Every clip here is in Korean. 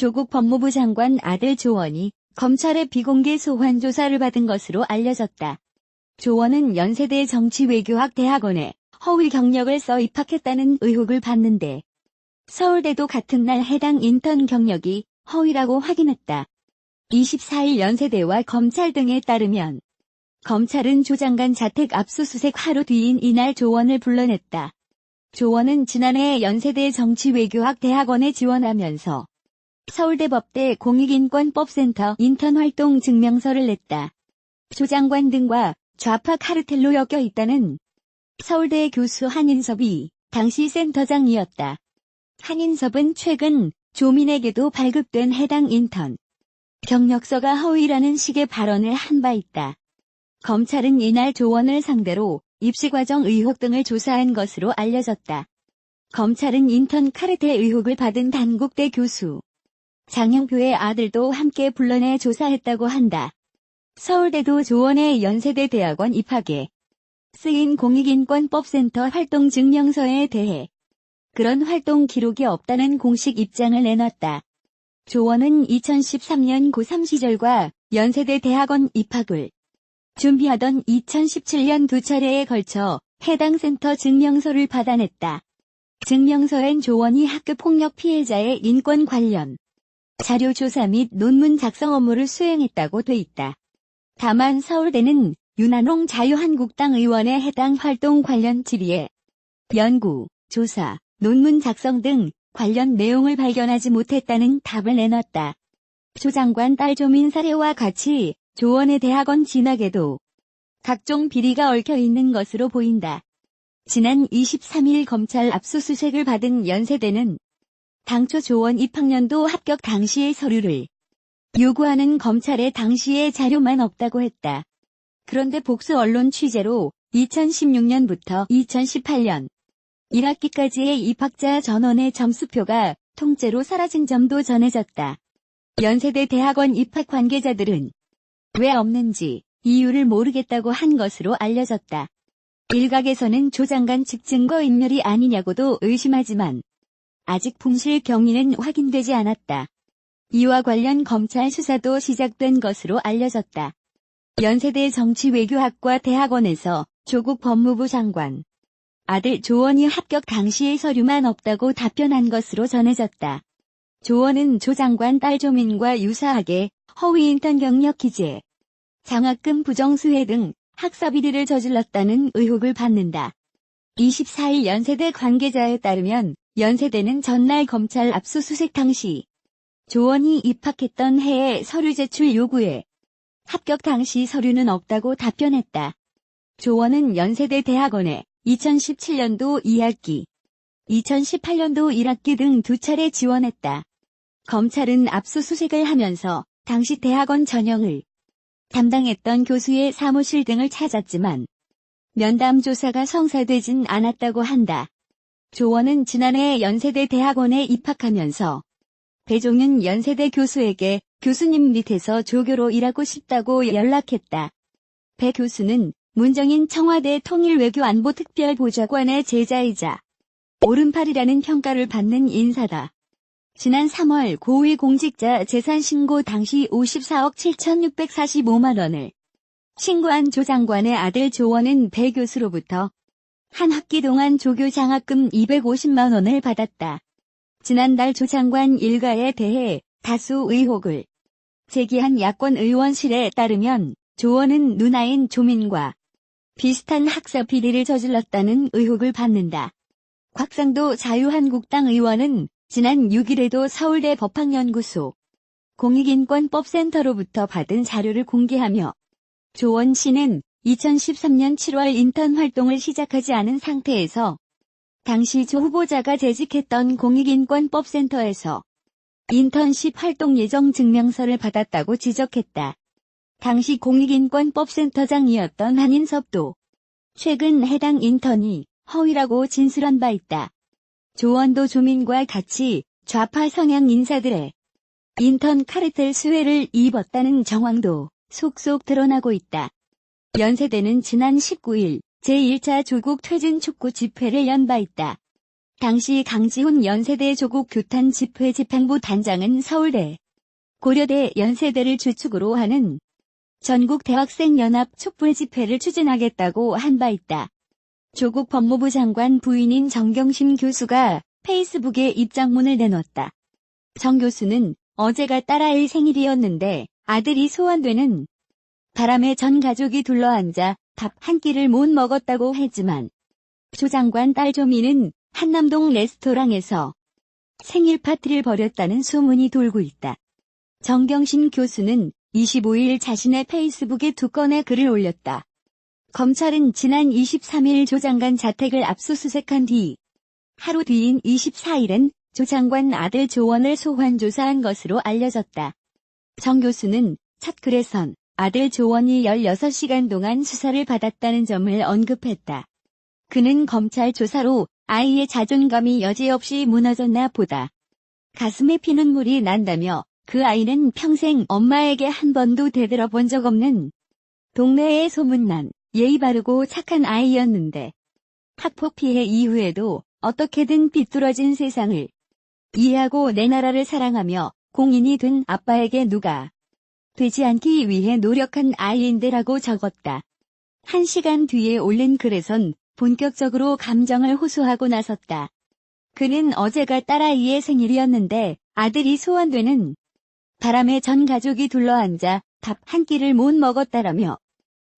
조국 법무부 장관 아들 조원이 검찰의 비공개 소환 조사를 받은 것으로 알려졌다. 조원은 연세대 정치외교학 대학원에 허위 경력을 써 입학했다는 의혹을 받는데 서울대도 같은 날 해당 인턴 경력이 허위라고 확인했다. 24일 연세대와 검찰 등에 따르면 검찰은 조 장관 자택 압수수색 하루 뒤인 이날 조원을 불러냈다. 조원은 지난해 연세대 정치외교학 대학원에 지원하면서 서울대법대 공익인권법센터 인턴 활동 증명서를 냈다. 조 장관 등과 좌파 카르텔로 엮여 있다는 서울대 교수 한인섭이 당시 센터장이었다. 한인섭은 최근 조민에게도 발급된 해당 인턴 경력서가 허위라는 식의 발언을 한 바 있다. 검찰은 이날 조원을 상대로 입시과정 의혹 등을 조사한 것으로 알려졌다. 검찰은 인턴 카르텔 의혹을 받은 단국대 교수 장영표의 아들도 함께 불러내 조사했다고 한다. 서울대도 조원의 연세대 대학원 입학에 쓰인 공익인권법센터 활동 증명서에 대해 그런 활동 기록이 없다는 공식 입장을 내놨다. 조원은 2013년 고3 시절과 연세대 대학원 입학을 준비하던 2017년 두 차례에 걸쳐 해당 센터 증명서를 받아냈다. 증명서엔 조원이 학교 폭력 피해자의 인권 관련 자료 조사 및 논문 작성 업무를 수행했다고 돼 있다. 다만 서울대는 윤한홍 자유한국당 의원의 해당 활동 관련 질의에 연구, 조사, 논문 작성 등 관련 내용을 발견하지 못했다는 답을 내놨다. 조 장관 딸 조민 사례와 같이 조원의 대학원 진학에도 각종 비리가 얽혀 있는 것으로 보인다. 지난 23일 검찰 압수수색을 받은 연세대는 당초 조원 입학년도 합격 당시의 서류를 요구하는 검찰의 당시의 자료만 없다고 했다. 그런데 복수 언론 취재로 2016년부터 2018년 1학기까지의 입학자 전원의 점수표가 통째로 사라진 점도 전해졌다. 연세대 대학원 입학 관계자들은 왜 없는지 이유를 모르겠다고 한 것으로 알려졌다. 일각에서는 조 장관 측 증거 인멸이 아니냐고도 의심하지만 아직 풍실 경위는 확인되지 않았다. 이와 관련 검찰 수사도 시작된 것으로 알려졌다. 연세대 정치외교학과 대학원에서 조국 법무부 장관 아들 조원이 합격 당시의 서류만 없다고 답변한 것으로 전해졌다. 조원은 조 장관 딸 조민과 유사하게 허위 인턴 경력 기재, 장학금 부정수혜 등 학사 비리를 저질렀다는 의혹을 받는다. 24일 연세대 관계자에 따르면 연세대는 전날 검찰 압수수색 당시 조원이 입학했던 해의 서류 제출 요구에 합격 당시 서류는 없다고 답변했다. 조원은 연세대 대학원에 2017년도 2학기, 2018년도 1학기 등 두 차례 지원했다. 검찰은 압수수색을 하면서 당시 대학원 전형을 담당했던 교수의 사무실 등을 찾았지만 면담 조사가 성사되진 않았다고 한다. 조원은 지난해 연세대 대학원에 입학하면서 배종윤 연세대 교수에게 교수님 밑에서 조교로 일하고 싶다고 연락했다. 배 교수는 문정인 청와대 통일외교안보특별보좌관의 제자이자 오른팔이라는 평가를 받는 인사다. 지난 3월 고위 공직자 재산 신고 당시 54억 7,645만 원을 신고한 조 장관의 아들 조원은 배 교수로부터 한 학기 동안 조교 장학금 250만 원을 받았다. 지난달 조 장관 일가에 대해 다수 의혹을 제기한 야권 의원실에 따르면 조원은 누나인 조민과 비슷한 학사 비리를 저질렀다는 의혹을 받는다. 곽상도 자유한국당 의원은 지난 6일에도 서울대 법학연구소 공익인권법센터로부터 받은 자료를 공개하며 조원 씨는 2013년 7월 인턴 활동을 시작하지 않은 상태에서 당시 조 후보자가 재직했던 공익인권법센터에서 인턴십 활동 예정 증명서를 받았다고 지적했다. 당시 공익인권법센터장이었던 한인섭도 최근 해당 인턴이 허위라고 진술한 바 있다. 조원도 조민과 같이 좌파 성향 인사들의 인턴 카르텔 수혜를 입었다는 정황도 속속 드러나고 있다. 연세대는 지난 19일 제1차 조국 퇴진 촉구 집회를 연바 있다. 당시 강지훈 연세대 조국 교탄 집회 집행부 단장은 서울대, 고려대 연세대를 주축으로 하는 전국 대학생 연합 촛불 집회를 추진하겠다고 한 바 있다. 조국 법무부 장관 부인인 정경심 교수가 페이스북에 입장문을 내놓았다. 정 교수는 어제가 딸아이 생일이었는데 아들이 소환되는 바람에 전 가족이 둘러앉아 밥 한 끼를 못 먹었다고 했지만 조 장관 딸 조미는 한남동 레스토랑에서 생일 파티를 벌였다는 소문이 돌고 있다. 정경심 교수는 25일 자신의 페이스북에 두 건의 글을 올렸다. 검찰은 지난 23일 조 장관 자택을 압수수색한 뒤 하루 뒤인 24일엔 조 장관 아들 조원을 소환 조사한 것으로 알려졌다. 정 교수는 첫 글에선 아들 조원이 16시간 동안 수사를 받았다는 점을 언급했다. 그는 검찰 조사로 아이의 자존감이 여지없이 무너졌나 보다. 가슴에 피눈물이 난다며 그 아이는 평생 엄마에게 한 번도 되돌아본 적 없는 동네에 소문난 예의 바르고 착한 아이였는데 학폭 피해 이후에도 어떻게든 비뚤어진 세상을 이해하고 내 나라를 사랑하며 공인이 된 아빠에게 누가 되지 않기 위해 노력한 아이인데라고 적었다. 한 시간 뒤에 올린 글에선 본격적으로 감정을 호소하고 나섰다. 그는 어제가 딸아이의 생일이었는데 아들이 소환되는 바람에 전 가족이 둘러앉아 밥 한 끼를 못 먹었다라며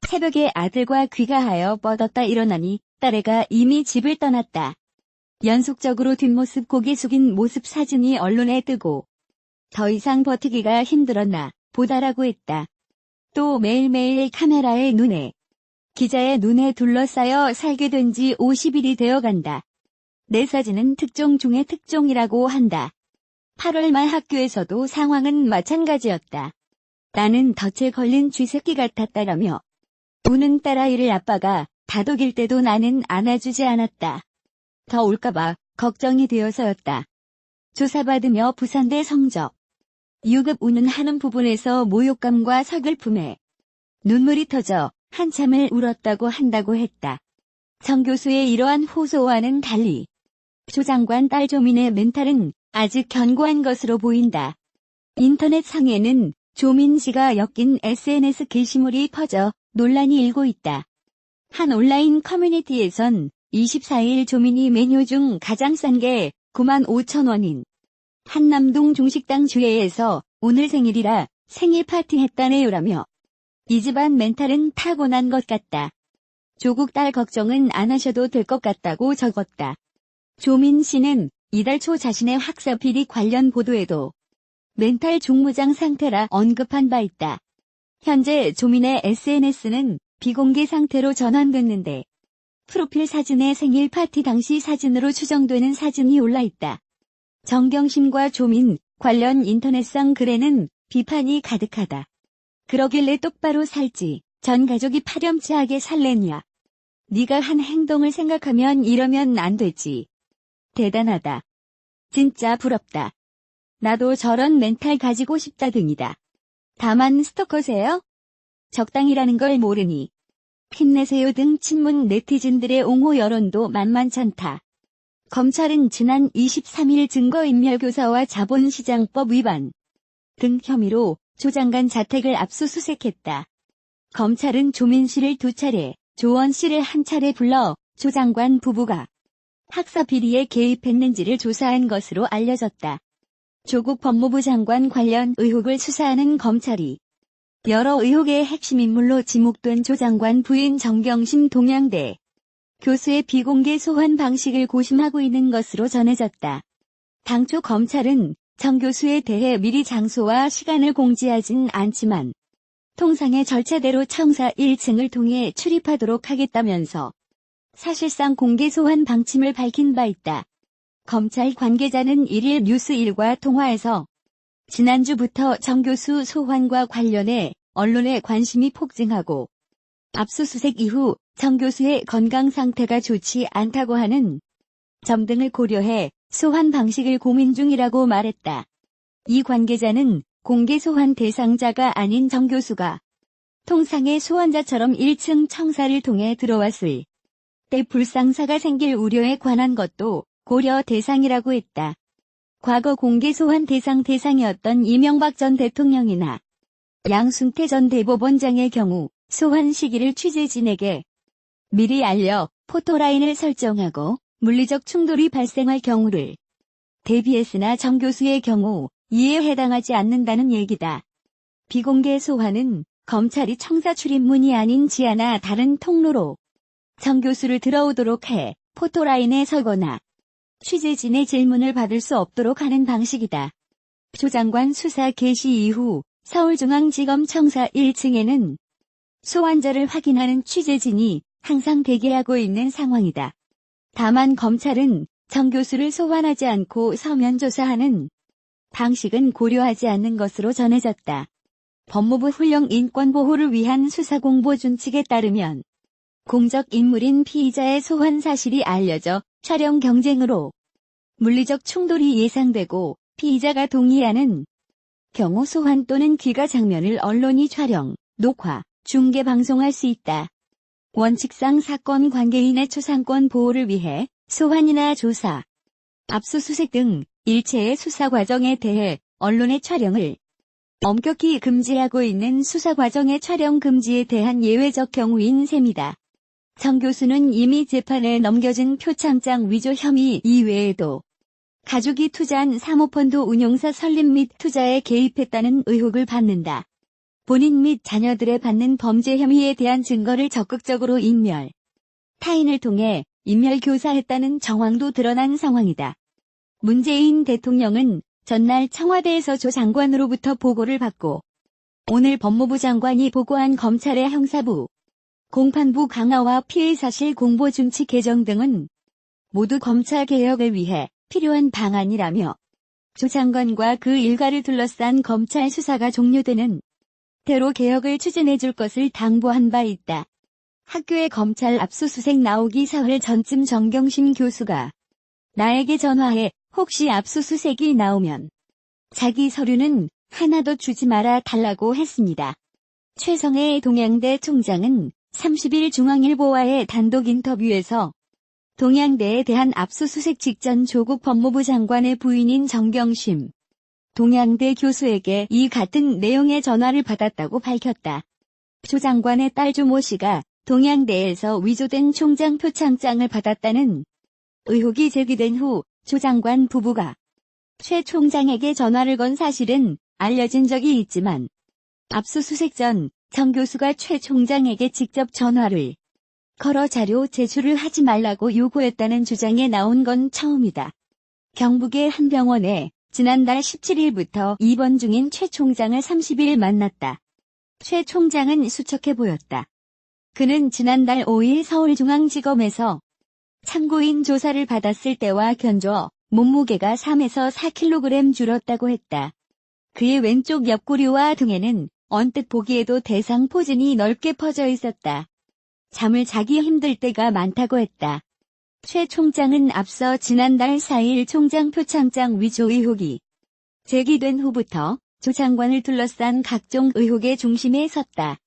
새벽에 아들과 귀가하여 뻗었다 일어나니 딸애가 이미 집을 떠났다. 연속적으로 뒷모습 고개 숙인 모습 사진이 언론에 뜨고 더 이상 버티기가 힘들었나 보다라고 했다. 또 매일매일 카메라의 눈에 기자의 눈에 둘러싸여 살게 된 지 50일이 되어간다. 내 사진은 특종 중의 특종이라고 한다. 8월 말 학교에서도 상황은 마찬가지였다. 나는 덫에 걸린 쥐새끼 같았다라며 우는 딸아이를 아빠가 다독일 때도 나는 안아주지 않았다. 더 올까봐 걱정이 되어서였다. 조사받으며 부산대 성적. 유급 우는 하는 부분에서 모욕감과 서글픔에 눈물이 터져 한참을 울었다고 한다고 했다. 정 교수의 이러한 호소와는 달리 조 장관 딸 조민의 멘탈은 아직 견고한 것으로 보인다. 인터넷 상에는 조민 씨가 엮인 SNS 게시물이 퍼져 논란이 일고 있다. 한 온라인 커뮤니티에선 24일 조민이 메뉴 중 가장 싼 게 9만 5천 원인 한남동 중식당 주회에서 오늘 생일이라 생일 파티 했다네요라며 이 집안 멘탈은 타고난 것 같다. 조국 딸 걱정은 안 하셔도 될 것 같다고 적었다. 조민 씨는 이달 초 자신의 학사 비리 관련 보도에도 멘탈 중무장 상태라 언급한 바 있다. 현재 조민의 SNS는 비공개 상태로 전환됐는데 프로필 사진의 생일 파티 당시 사진으로 추정되는 사진이 올라 있다. 정경심과 조민 관련 인터넷상 글에는 비판이 가득하다. 그러길래 똑바로 살지 전 가족이 파렴치하게 살랬냐. 네가 한 행동을 생각하면 이러면 안 되지. 대단하다. 진짜 부럽다. 나도 저런 멘탈 가지고 싶다 등이다. 다만 스토커세요? 적당이라는 걸 모르니. 힘내세요 등 친문 네티즌들의 옹호 여론도 만만찮다. 검찰은 지난 23일 증거인멸교사와 자본시장법 위반 등 혐의로 조 장관 자택을 압수수색했다. 검찰은 조민 씨를 두 차례, 조원 씨를 한 차례 불러 조 장관 부부가 학사 비리에 개입했는지를 조사한 것으로 알려졌다. 조국 법무부 장관 관련 의혹을 수사하는 검찰이 여러 의혹의 핵심 인물로 지목된 조 장관 부인 정경심 동양대 교수의 비공개 소환 방식을 고심하고 있는 것으로 전해졌다. 당초 검찰은 정 교수에 대해 미리 장소와 시간을 공지하진 않지만 통상의 절차대로 청사 1층을 통해 출입하도록 하겠다면서 사실상 공개 소환 방침을 밝힌 바 있다. 검찰 관계자는 1일 뉴스 1과 통화에서 지난주부터 정 교수 소환과 관련해 언론의 관심이 폭증하고 압수수색 이후 정 교수의 건강 상태가 좋지 않다고 하는 점 등을 고려해 소환 방식을 고민 중이라고 말했다. 이 관계자는 공개 소환 대상자가 아닌 정 교수가 통상의 소환자처럼 1층 청사를 통해 들어왔을 때 불상사가 생길 우려에 관한 것도 고려 대상이라고 했다. 과거 공개 소환 대상 대상이었던 이명박 전 대통령이나 양승태 전 대법원장의 경우 소환 시기를 취재진에게 미리 알려 포토라인을 설정하고 물리적 충돌이 발생할 경우를 대비했으나 정 교수의 경우 이에 해당하지 않는다는 얘기다. 비공개 소환은 검찰이 청사 출입문이 아닌 지하나 다른 통로로 정 교수를 들어오도록 해 포토라인에 서거나 취재진의 질문을 받을 수 없도록 하는 방식이다. 조 장관 수사 개시 이후 서울중앙지검 청사 1층에는 소환자를 확인하는 취재진이 항상 대기하고 있는 상황이다. 다만 검찰은 정 교수를 소환하지 않고 서면 조사하는 방식은 고려하지 않는 것으로 전해졌다. 법무부 훈령 인권 보호를 위한 수사 공보 준칙에 따르면 공적 인물인 피의자의 소환 사실이 알려져 촬영 경쟁으로 물리적 충돌이 예상되고 피의자가 동의하는 경우 소환 또는 귀가 장면을 언론이 촬영, 녹화, 중계 방송할 수 있다. 원칙상 사건 관계인의 초상권 보호를 위해 소환이나 조사, 압수수색 등 일체의 수사 과정에 대해 언론의 촬영을 엄격히 금지하고 있는 수사 과정의 촬영 금지에 대한 예외적 경우인 셈이다. 정 교수는 이미 재판에 넘겨진 표창장 위조 혐의 이외에도 가족이 투자한 사모펀드 운용사 설립 및 투자에 개입했다는 의혹을 받는다. 본인 및 자녀들의 받는 범죄 혐의에 대한 증거를 적극적으로 인멸, 타인을 통해 인멸 교사했다는 정황도 드러난 상황이다. 문재인 대통령은 전날 청와대에서 조 장관으로부터 보고를 받고 오늘 법무부 장관이 보고한 검찰의 형사부, 공판부 강화와 피해 사실 공보 준칙 개정 등은 모두 검찰 개혁을 위해 필요한 방안이라며 조 장관과 그 일가를 둘러싼 검찰 수사가 종료되는 대로 개혁을 추진해 줄 것을 당부한 바 있다. 학교에 검찰 압수수색 나오기 사흘 전쯤 정경심 교수가 나에게 전화해 혹시 압수수색이 나오면 자기 서류는 하나도 주지 말아 달라고 했습니다. 최성애 동양대 총장은 30일 중앙일보와의 단독 인터뷰에서 동양대에 대한 압수수색 직전 조국 법무부 장관의 부인인 정경심 동양대 교수에게 이 같은 내용의 전화를 받았다고 밝혔다. 조 장관의 딸 조모 씨가 동양대에서 위조된 총장 표창장을 받았다는 의혹이 제기된 후 조 장관 부부가 최 총장에게 전화를 건 사실은 알려진 적이 있지만 압수수색 전 정 교수가 최 총장에게 직접 전화를 걸어 자료 제출을 하지 말라고 요구했다는 주장에 나온 건 처음이다. 경북의 한 병원에 지난달 17일부터 입원 중인 최 총장을 30일 만났다. 최 총장은 수척해 보였다. 그는 지난달 5일 서울중앙지검에서 참고인 조사를 받았을 때와 견줘 몸무게가 3에서 4kg 줄었다고 했다. 그의 왼쪽 옆구리와 등에는 언뜻 보기에도 대상 포진이 넓게 퍼져 있었다. 잠을 자기 힘들 때가 많다고 했다. 최 총장은 앞서 지난달 4일 총장 표창장 위조 의혹이 제기된 후부터 조 장관을 둘러싼 각종 의혹의 중심에 섰다.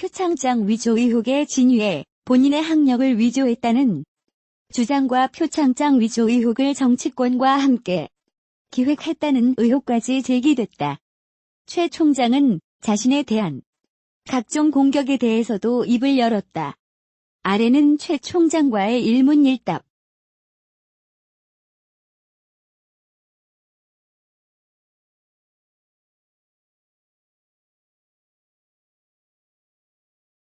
표창장 위조 의혹의 진위에 본인의 학력을 위조했다는 주장과 표창장 위조 의혹을 정치권과 함께 기획했다는 의혹까지 제기됐다. 최 총장은 자신에 대한 각종 공격에 대해서도 입을 열었다. 아래는 최 총장과의 일문일답.